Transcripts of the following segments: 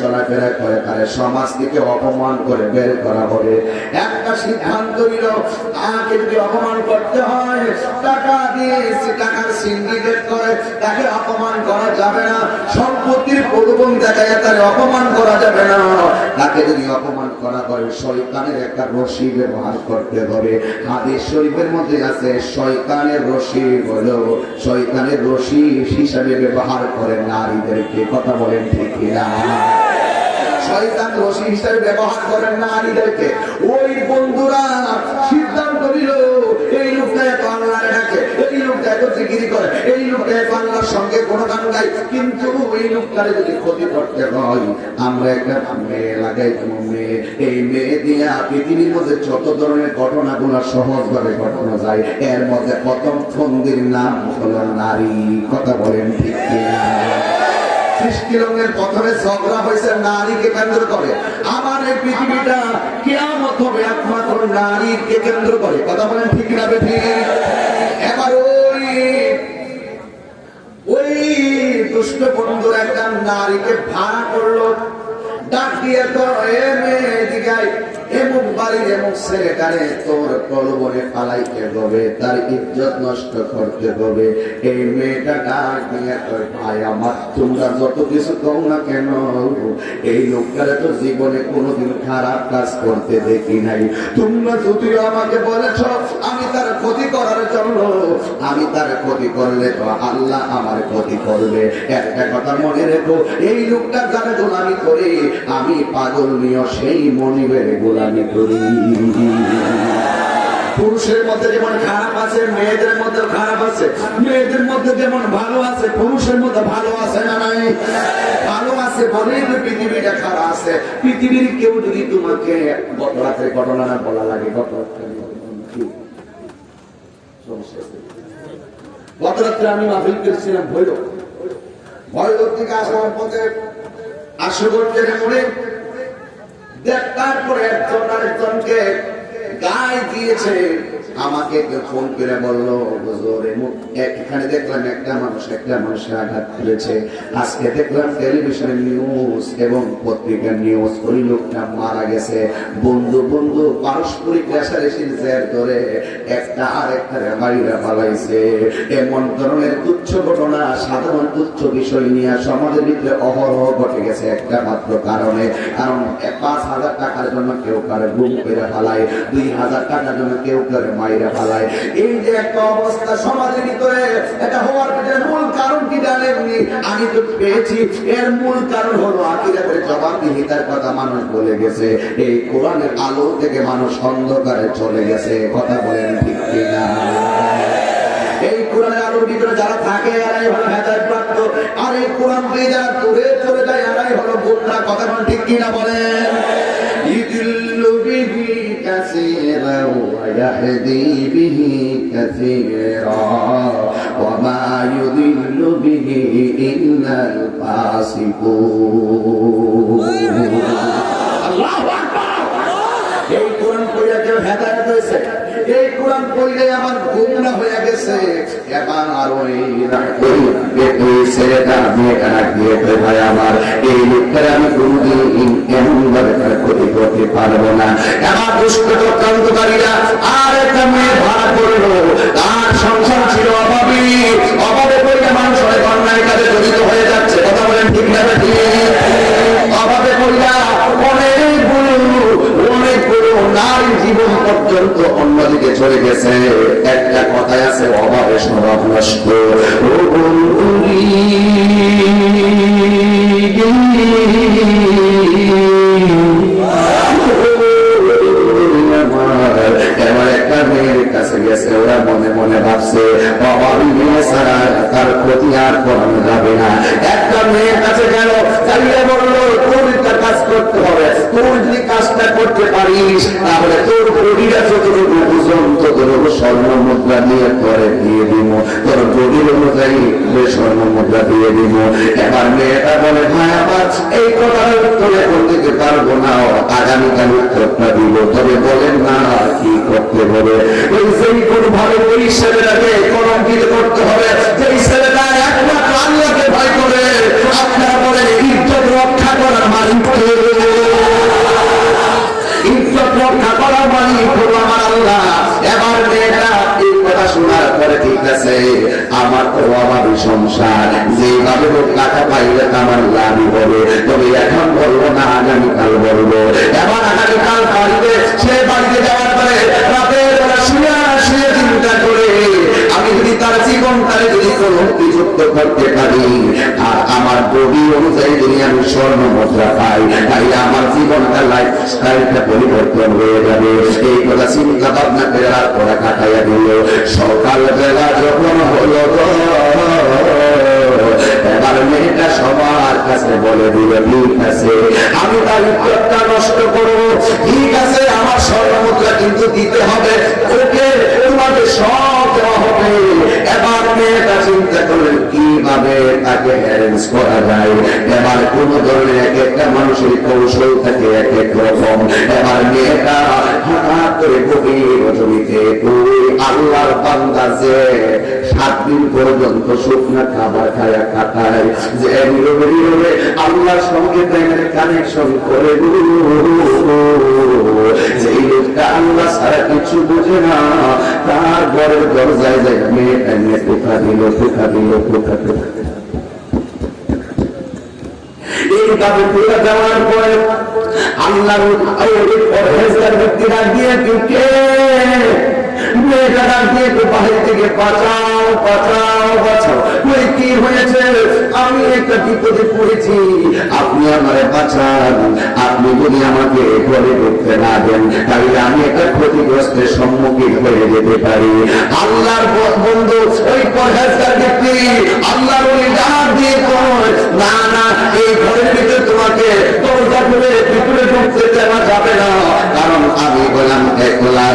চলাফেরা করে। তার সমাজ থেকে অপমান করে বের করা হবে। একটা সিদ্ধান্ত নিল, তাকে যদি অপমান করতে হয়, টাকা দিয়ে টাকার সিন্ডিকেট করে, তাকে অপমান করা যাবে না। সম্পত্তির প্রলোভন দেখায় তাকে অপমান করা যাবে না। তাকে যদি অপমান করা হয় শয়তানের একটা রশি ব্যবহার করতে হবে। হাদিস শরীফের মধ্যে আছে, শয়তানের রশি হলো, শয়তানের রশি হিসাবে ব্যবহার করে নারীদেরকে। কথা বলেন ঠিক কিনা? শয়তান রশি হিসাবে ব্যবহার করেন নারীদেরকে। ওই বন্ধুরা সিদ্ধান্ত নিল, এই লোকটা এত আল্লাহ ডাকে, এই লোকটা এত জিগিরি করে, এই লোকটা এত আল্লাহর সঙ্গে কোনো গান গায়। কিন্তু এই লোকটারে যদি ক্ষতি করতে হয়, আমরা একটা মেয়ে লাগাই তোমার মেয়ে। এই মেয়ে দিয়ে পৃথিবীর মধ্যে যত ধরনের ঘটনাগুলো সহজভাবে ঘটানো যায়, এর মধ্যে প্রথম ফন্দির নাম হলো নারী। কথা বলেন ঠিক কিনা? সৃষ্টি রঙের প্রথমে ঝগড়া হয়েছে, নারীকে কেন্দ্র করে। আমার এই পৃথিবীটা কেমন হবে, একমাত্র নারীকে কেন্দ্র করে। কথা বলেন ঠিক না বেঠিক এবার ওই ওই দুষ্ট বন্ধুর একটা নারীকে ভাড়া করল। ডাক দিয়ে তো, এ মেয়ে দিঘায় বাড়ির তোর হবে, তার ইজ্জত নষ্ট করতে হবে। এই মেয়েটা দিয়ে কয়, ভাই আমার, তোমরা যত কিছু কও না কেন? এই জীবনে কোনোদিন খারাপ কাজ করতে দেখি নাই। তোমরা যদিও আমাকে বলেছ, আমি তার ক্ষতি করার জন্য, আমি তার ক্ষতি করলে তো আল্লাহ আমার ক্ষতি করবে। একটা কথা মনে রেখো, এই লোকটা যারা গোলামি করে, আমি পাগল নিয়ে সেই মনিবের করি। পুরুষের মধ্যে যেমন খারাপ আছে, মেয়েদের মধ্যে খারাপ আছে, মেয়েদের মধ্যে যেমন ভালো আছে, পুরুষের মধ্যে ভালো আছে না নাই? ভালো আছে বলেই পৃথিবীটা খারাপ আছে। পৃথিবীর কেউ যদি তোমাকে রাত্রে ঘটনা না বলা লাগে গত রাত্রে আমি মাহফিল করছিলাম ভৈরব। ভৈরব থেকে আসার পথে আশুগঞ্জের মোড়ে দেখ তারপরে একজন আরেকজনকে গায়ে দিয়েছে। আমাকে কেউ ফোন করে বলল এখানে দেখলাম একটা মানুষ, একটা মানুষের আঘাত আজকে দেখলাম টেলিভিশনে নিউজ এবং পত্রিকার নিউজ ওই লোকটা মারা গেছে। বন্ধু বন্ধু, পারস্পরিক জের ধরে একটা আর একটা বাড়িরা পালাইছে। এমন ধরনের তুচ্ছ ঘটনা, সাধারণ তুচ্ছ বিষয় নিয়ে সমাজের ভিতরে অহরহ ঘটে গেছে একটা মাত্র কারণে। কারণ পাঁচ হাজার টাকার জন্য কেউ কারে গুম করে ফেলায়, দুই হাজার টাকার জন্য কেউ করে মাইরা ফেলায়। এই যে একটা অবস্থা সমাজের ভিতরে, এটা হওয়ার পিছনে মূল কারণ কি জানেননি আমি তো পেয়েছি। এর মূল কারণ হলো আকিরাতের জবাবদিহিতার কথা মানুষ বলে গেছে। এই কোরআনের আলো থেকে মানুষ অন্ধকারে চলে গেছে। কথা বলেন ঠিক কিনা? এই কোরআনের আলোর ভিতরে যারা থাকে, এরাই হলো হেদায়ত প্রাপ্ত আর এই কোরআন দিয়ে যারা দূরে চলে যায়, এরাই হলো গোমরা কথা বলেন ঠিক কিনা বলেন? ইয়াহদি বিহি কাসীরা ওয়া মা ইউদিল্লু বিহি ইল্লাল ফাসিকুন আল্লাহু আকবার! এই কোরআন পড়িয়া কেউ কোরআন পড়লে আমার গুমরা হয়ে গেছে। এবার আর ওই আমার এই লোকটা আমি কোনদিন এমন ভাবে ক্ষতি করতে পারব না। আমার দুষ্ট চক্রান্তকারীরা আর একটা মেয়ে ভাড়া করল তার সংসার ছিল অভাবী চাইলে বলল, তোর কাজ করতে হবে। তোর যদি কাজটা করতে পারিস, তাহলে তোর পরিবার যতটুকু বুঝন ততটুকু স্বর্ণ মুদ্রা দিয়ে করে দিয়ে দিব তোর গরিব অনুযায়ী স্বর্ণ মুদ্রা দিয়ে দিব এবার মেয়েটা বলে, ভাই আমার এই কথার উত্তর দিতে পারব না। আগামীকাল উত্তরটা দিব। তবে বলেন না কি করতে হবে? ওই সেই কোন ভালো ওই ছেলেটাকে কলঙ্কিত করতে হবে। যেই ছেলেটা একমাত্র আল্লাহকে ভয় করে আমার আমার তো অভাবী সংসার। যেভাবে টাকা পাইলে আমার লাভই হবে। তবে এখন বলব না, আগামীকাল বলব। এবার আগামীকাল বাড়িতে সে বাড়িতে যাওয়ার পরে রাতের বেলা শুয়ে শুয়ে চিন্তা করে আমি যদি তার জীবনটারে যদি কোনো করতে পারি আর আমার অনুযায়ী যদি আমি স্বর্ণ মুদ্রা পাই, তাহলে আমার জীবনটা লাইফ স্টাইলটা পরিবর্তন হয়ে যাবে। এই কথা চিন্তা ভাবনা করে আর পড়া কাটাইয়া দিল। সকাল বেলা যখন হলো এবার মেয়েটা সবার কাছে বলে দিল, ঠিক আছে, আমি তার উত্তরটা নষ্ট করব, ঠিক আছে আমার স্বর্ণমুদ্রা কিন্তু দিতে হবে। ওকে, তোমাকে সব দেওয়া হবে। এবার মেয়েটা চিন্তা করলেন, কীভাবে তাকে অ্যারেঞ্জ করা যায়? এবার কোন ধরনের এক একটা মানুষের কৌশল থাকে, এক এক রকম। এবার মেয়েটা হঠাৎ করে গভীর জমিতে ওই আল্লাহর বান্দা যে সাত দিন পর্যন্ত শুকনা খাবার খায়া কাটায় যে নীরবে নীরবে আল্লাহর সঙ্গে প্রেমের কানেকশন করে যেই লোকটা আল্লাহ ছাড়া কিছু বুঝে না, তার ঘরের দরজায় যায় মেয়েটা নিয়ে পোকা দিল পোকা দিল পোকা দিল। এইভাবে দিয়ে আমি একটা বিপদে আপনি আমারে বাঁচান। আপনি যদি আমাকে ঘরে ঢুকতে না দেন, তাহলে আমি একটা ক্ষতিগ্রস্তের সম্মুখীন হয়ে যেতে পারি। আল্লাহর বন্ধু, ওই পরহেজগার ব্যক্তি আল্লাহর ওই ডাক দিয়ে না না, এই ঘরের ভিতরে তোমাকে দরজা খুলে ভিতরে ঢুকতে দেওয়া যাবে না। কারণ আমি বললাম একলা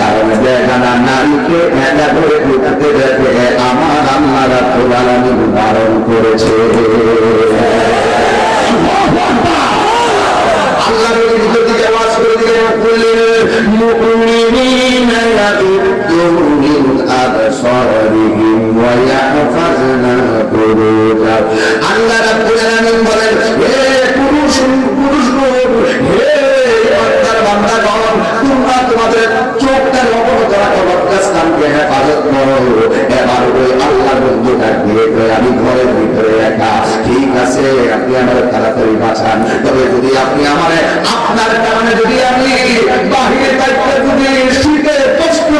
কারণ বেগানা নারীকে একা করে ঢুকতে দেবে, আমার আল্লাহ রাব্বুল আলামিন বারণ করেছে। আল্লাহ নবী ভিতর দিকে আওয়াজ করে দিলেন কুল্লিল মুমিনিনা ইয়াগুদ্দু আবসারিহিম ওয়া ইয়াহফাজনা ফুরুজাহুম আল্লাহ রাব্বুল আলামিন বলেন হে পুরুষ বন্ধু ডাক দিয়ে আমি ঘরের ভিতরে একা ঠিক আছে আপনি আমার তাড়াতাড়ি বাঁচান তবে যদি আপনি আমার আপনার কারণে যদি আমি বাহিরে থাকতে যদি শীতে কষ্ট করি তাহলে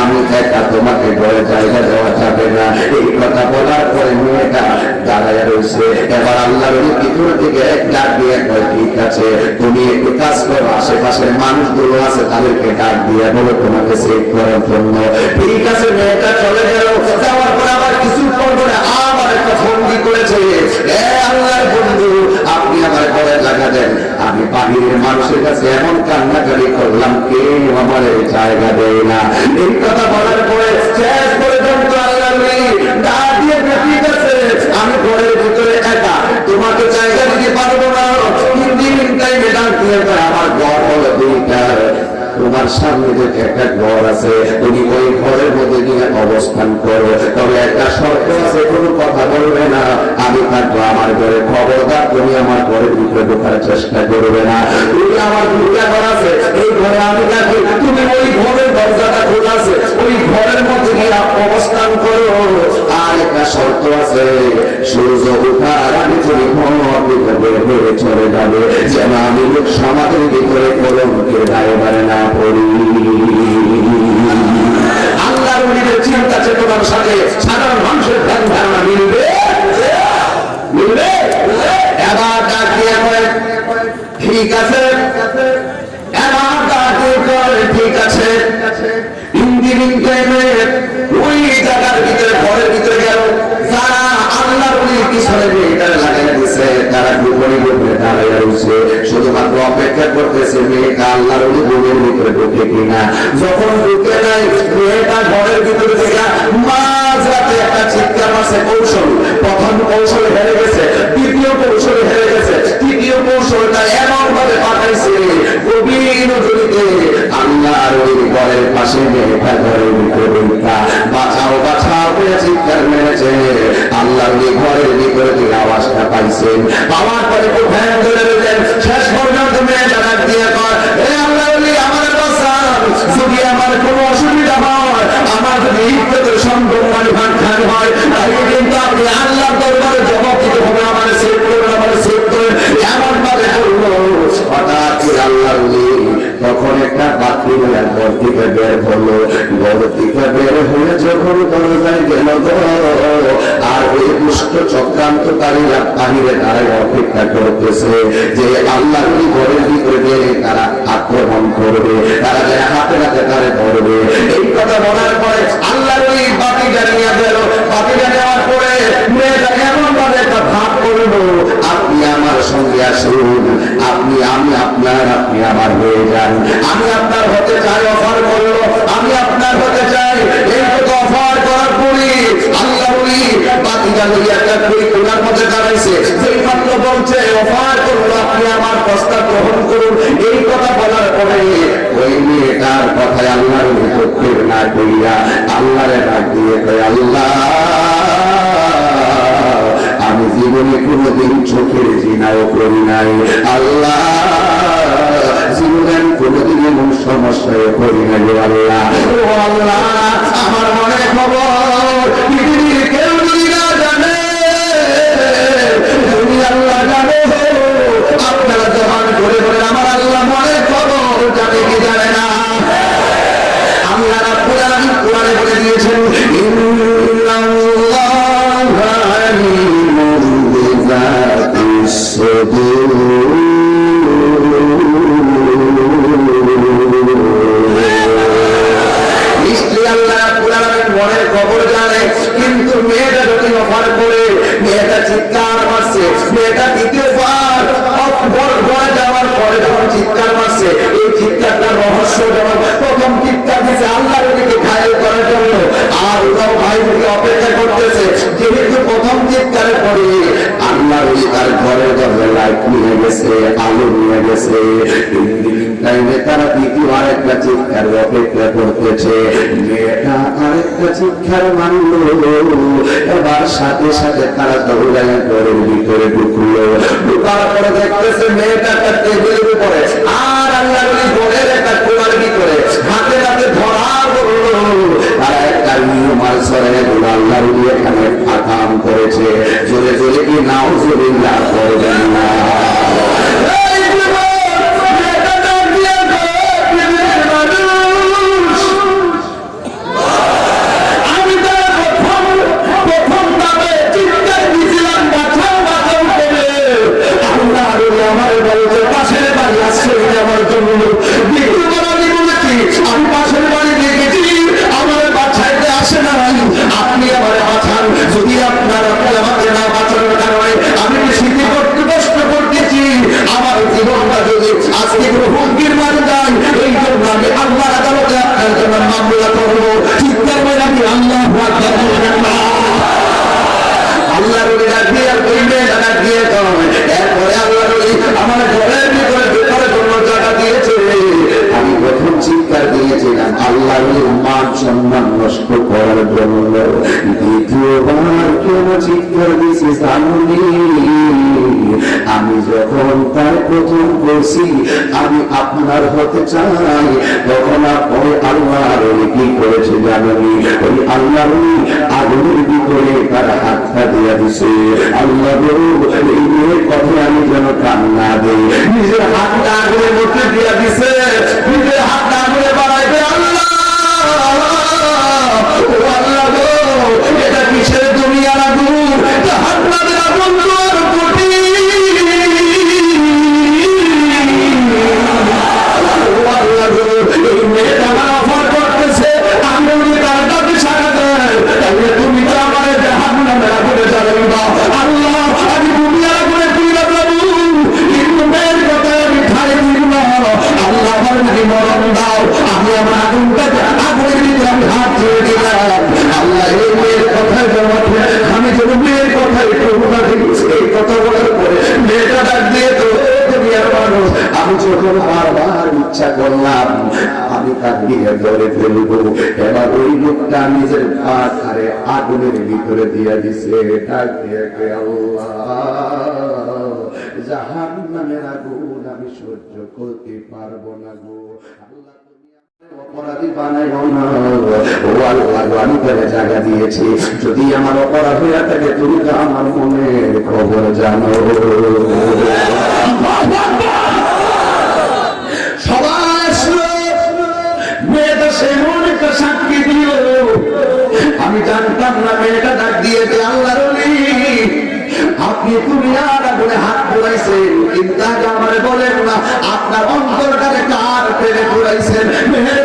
আমি একা তোমাকে ঘরে জায়গা দেওয়া যাবে না এই কথা বলার পরে মেয়েটা দাঁড়ায় রয়েছে এবার আল্লাহ ভিতরে দিকে এক ডাক দিয়ে কয় ঠিক আছে তুমি একটু কাজ করো আশেপাশের মানুষগুলো আছে তাদেরকে ডাক দিয়ে বলো তোমাকে সেভ করার জন্য ঠিক আছে মেয়েটা চলে গেল যাওয়ার পর আবার কিছু পর পরে আবার একটা ফন্দি করেছে। আল্লাহর বন্ধু, আপনি আমার ঘরে জায়গা দেন। আমি বাহিরের মানুষের কাছে এমন কান্নাকারি করলাম, কেউ আমার জায়গা দেয় না। এই কথা বলার পরে শেষ পর্যন্ত আল্লাহ নেই দিয়ে আমি ঘরের ভিতরে একা। তোমাকে জায়গা দিতে পারব না। তিন দিন টাইমে ডাক দিয়ে আমার ঘর হলো তোমার সামনে যে একটা ঘর আছে, তুমি ওই ঘরের মধ্যে গিয়ে অবস্থান করো। তবে একটা শর্ত আছে, কোনো কথা বলবে না। আমি থাকব আমার ঘরে। খবরদার, তুমি আমার ঘরের ভিতরে ঢোকার চেষ্টা করবে না। তুমি আমার দুটা ঘর আছে, এই ঘরে আমি থাকি। তুমি ওই ঘরের দরজাটা খোলা আছে, ওই ঘরের মধ্যে গিয়ে অবস্থান করো। একটা শর্ত আছে। সূর্য উঠার তুমি ঘর ভিতরে হয়ে চলে যাবে। যেন আমি সমাজের ভিতরে কলমকে দায়বারে না পড়ি। আল্লাহর চিন্তা চেতনার সাথে রয়েছে। শুধুমাত্র অপেক্ষা করতেছে মেয়েটা আল্লাহর অনুভবের ভিতরে ঢুকে কিনা। যখন ঢুকে নাই, মেয়েটা ঘরের ভিতরে মা! সঙ্গে আসুন। আপনি, আমি আপনার, আপনি আমার হয়ে যান। আমি আপনার হতে চাই, অফার করল আমি আপনার হতে চাই। এই অফার করার পরে আল্লাহ বলি বাতিটা কোনার মধ্যে দাঁড়াইছে? সেই মাত্র বলছে, অফার আপনি আমার প্রস্তাব গ্রহণ করুন। এই কথা বলার পরে ওই মেয়েটার কথায় আল্লাহর না আল্লাহরে দিয়ে আল্লাহ। আমি জীবনে কোনোদিন চোখের জিনাও করি নাই। আল্লাহ, জীবনে কোনোদিন এমন সমস্যায় করি নাই আল্লাহ। আল্লাহ করতেছে মেয়েটা আরেকটা শিক্ষার মানল এবার সাথে সাথে তারা দৌড়ায় ঘরের ভিতরে ঢুকলো। ঢুকার পরে দেখতেছে মেয়েটা তার টেবিলের উপরে। আর আল্লাহ ঘরের একটা কোলার ভিতরে হাতে হাতে ধরা করেছে। জোরে জোরে কি নাও জোরে না করবেন না? আল্লাহ উম্মার সম্মান নষ্ট করার জন্য দ্বিতীয়বার কেন ঠিক করে দিয়েছি আমি যখন তার প্রথম করছি, আমি আপনার হতে চাই। তখন আপনি আল্লাহর কি করেছে জানি ওই আল্লাহ আগুনের ভিতরে তার হাতটা দিয়ে দিছে আল্লাহ ধরে ফেলব। এবার ওই লোকটা নিজের আরে আগুনের ভিতরে দিয়ে দিছে। জাহান আগুন আমি সহ্য করতে পারব না গো। যদি আমার অপরাধ থাকে, তুমি তো আমার খবর জানো। আমি জানতাম না মেয়েটা ডাক দিয়েছে আল্লাহর আপনি আর আগুনে হাত ঘুরাইছেন, কিন্তু আমার বলেন না, আপনার অন্তরটারে কার পেরে ঘুরাইছেন? মেহরবানি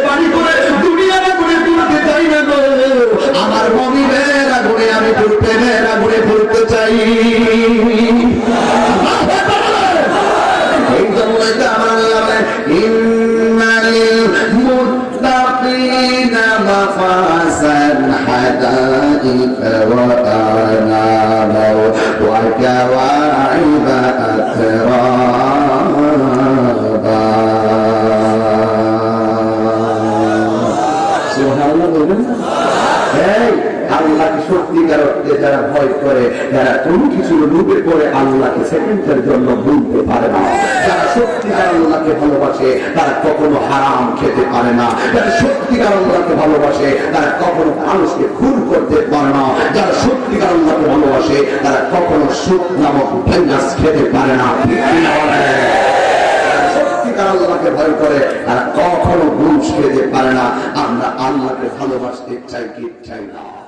আনাবা ওয়া কাওয়াইবা এই, আল্লাহকে সত্যিকার অর্থে যারা ভয় করে যারা কোন কিছু ডুবে পড়ে আল্লাহকে সেকেন্ডের জন্য ভুলতে পারে না। যারা সত্যিকার আল্লাহকে ভালোবাসে তারা কখনো হারাম খেতে পারে না। যারা সত্যিকার আল্লাহকে ভালোবাসে তারা কখনো মানুষকে খুন করতে পারে না। যারা সত্যিকার আল্লাহকে ভালোবাসে তারা কখনো সুখ নামক ভেঙ্গাস খেতে পারে না। সত্যিকার আল্লাহকে ভয় করে আর কখনো সরে যেতে পারে না। আমরা আল্লাহকে ভালোবাসতে চাই, কি চাই না।